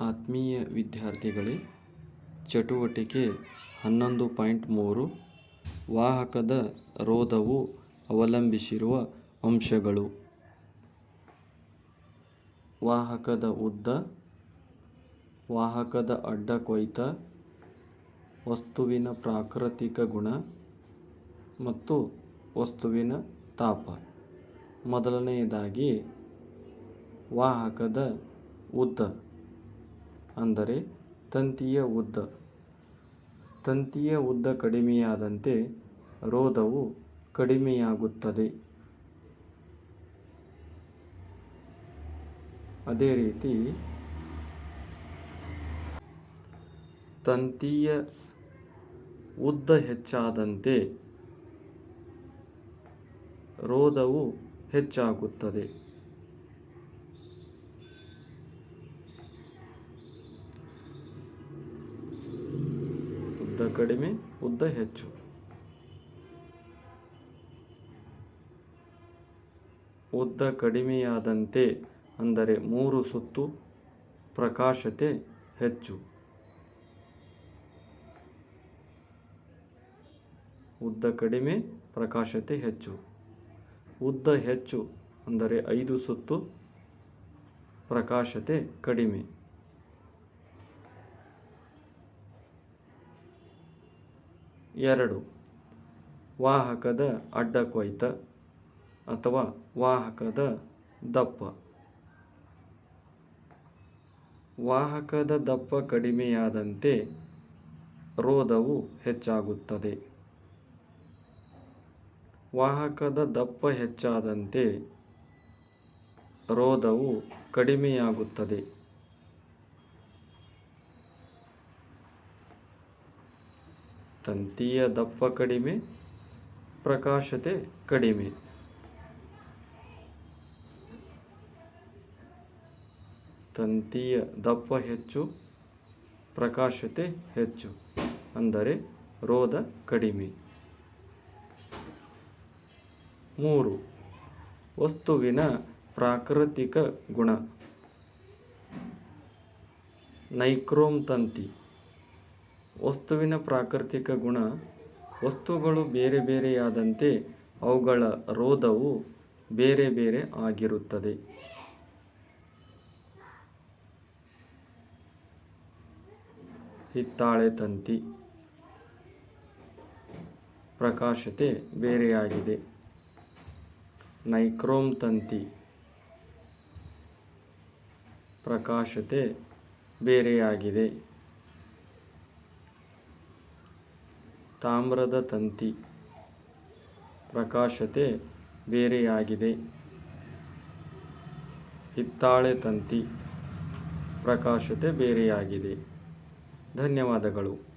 ಆತ್ಮೀಯ ವಿದ್ಯಾರ್ಥಿಗಳೇ, ಚಟುವಟಿಕೆ ಹನ್ನೊಂದು ಪಾಯಿಂಟ್ ಮೂರು ವಾಹಕದ ರೋಧವು ಅವಲಂಬಿಸಿರುವ ಅಂಶಗಳು. ವಾಹಕದ ಉದ್ದ, ವಾಹಕದ ಅಡ್ಡ ಕೊಯ್ತ, ವಸ್ತುವಿನ ಪ್ರಾಕೃತಿಕ ಗುಣ ಮತ್ತು ವಸ್ತುವಿನ ತಾಪ. ಮೊದಲನೆಯದಾಗಿ ವಾಹಕದ ಉದ್ದ. ಅಂದರೆ ತಂತಿಯ ಉದ್ದ. ತಂತಿಯ ಉದ್ದ ಕಡಿಮೆಯಾದಂತೆ ರೋಧವು ಕಡಿಮೆಯಾಗುತ್ತದೆ. ಅದೇ ರೀತಿ ತಂತಿಯ ಉದ್ದ ಹೆಚ್ಚಾದಂತೆ ರೋಧವು ಹೆಚ್ಚಾಗುತ್ತದೆ. ಉದ್ದ ಕಡಿಮೆ, ಉದ್ದ ಹೆಚ್ಚು. ಉದ್ದ ಕಡಿಮೆಯಾದಂತೆ ಅಂದರೆ ಮೂರು ಸುತ್ತು ಪ್ರಕಾಶತೆ ಹೆಚ್ಚು. ಉದ್ದ ಕಡಿಮೆ, ಪ್ರಕಾಶತೆ ಹೆಚ್ಚು. ಉದ್ದ ಹೆಚ್ಚು ಅಂದರೆ ಐದು ಸುತ್ತು ಪ್ರಕಾಶತೆ ಕಡಿಮೆ. ಎರಡು. ವಾಹಕದ ಅಡ್ಡ ಕೊಯ್ತ ಅಥವಾ ವಾಹಕದ ದಪ್ಪ. ವಾಹಕದ ದಪ್ಪ ಕಡಿಮೆಯಾದಂತೆ ರೋಧವು ಹೆಚ್ಚಾಗುತ್ತದೆ. ವಾಹಕದ ದಪ್ಪ ಹೆಚ್ಚಾದಂತೆ ರೋಧವು ಕಡಿಮೆಯಾಗುತ್ತದೆ. ತಂತಿಯ ದಪ್ಪ ಕಡಿಮೆ, ಪ್ರಕಾಶತೆ ಕಡಿಮೆ. ತಂತಿಯ ದಪ್ಪ ಹೆಚ್ಚು, ಪ್ರಕಾಶತೆ ಹೆಚ್ಚು, ಅಂದರೆ ರೋಧ ಕಡಿಮೆ. ಮೂರು, ವಸ್ತುವಿನ ಪ್ರಾಕೃತಿಕ ಗುಣ. ನೈಕ್ರೋಮ್ ತಂತಿ. ವಸ್ತುವಿನ ಪ್ರಾಕೃತಿಕ ಗುಣ, ವಸ್ತುಗಳು ಬೇರೆ ಬೇರೆಯಾದಂತೆ ಅವುಗಳ ರೋಧವು ಬೇರೆ ಬೇರೆ ಆಗಿರುತ್ತದೆ. ಹಿತ್ತಾಳೆ ತಂತಿ ಪ್ರಕಾಶತೆ ಬೇರೆಯಾಗಿದೆ. ನೈಕ್ರೋಮ್ ತಂತಿ ಪ್ರಕಾಶತೆ ಬೇರೆಯಾಗಿದೆ. ತಾಮ್ರದ ತಂತಿ ಪ್ರಕಾಶತೆ ಬೇರೆಯಾಗಿದೆ. ಹಿತ್ತಾಳೆ ತಂತಿ ಪ್ರಕಾಶತೆ ಬೇರೆಯಾಗಿದೆ. ಧನ್ಯವಾದಗಳು.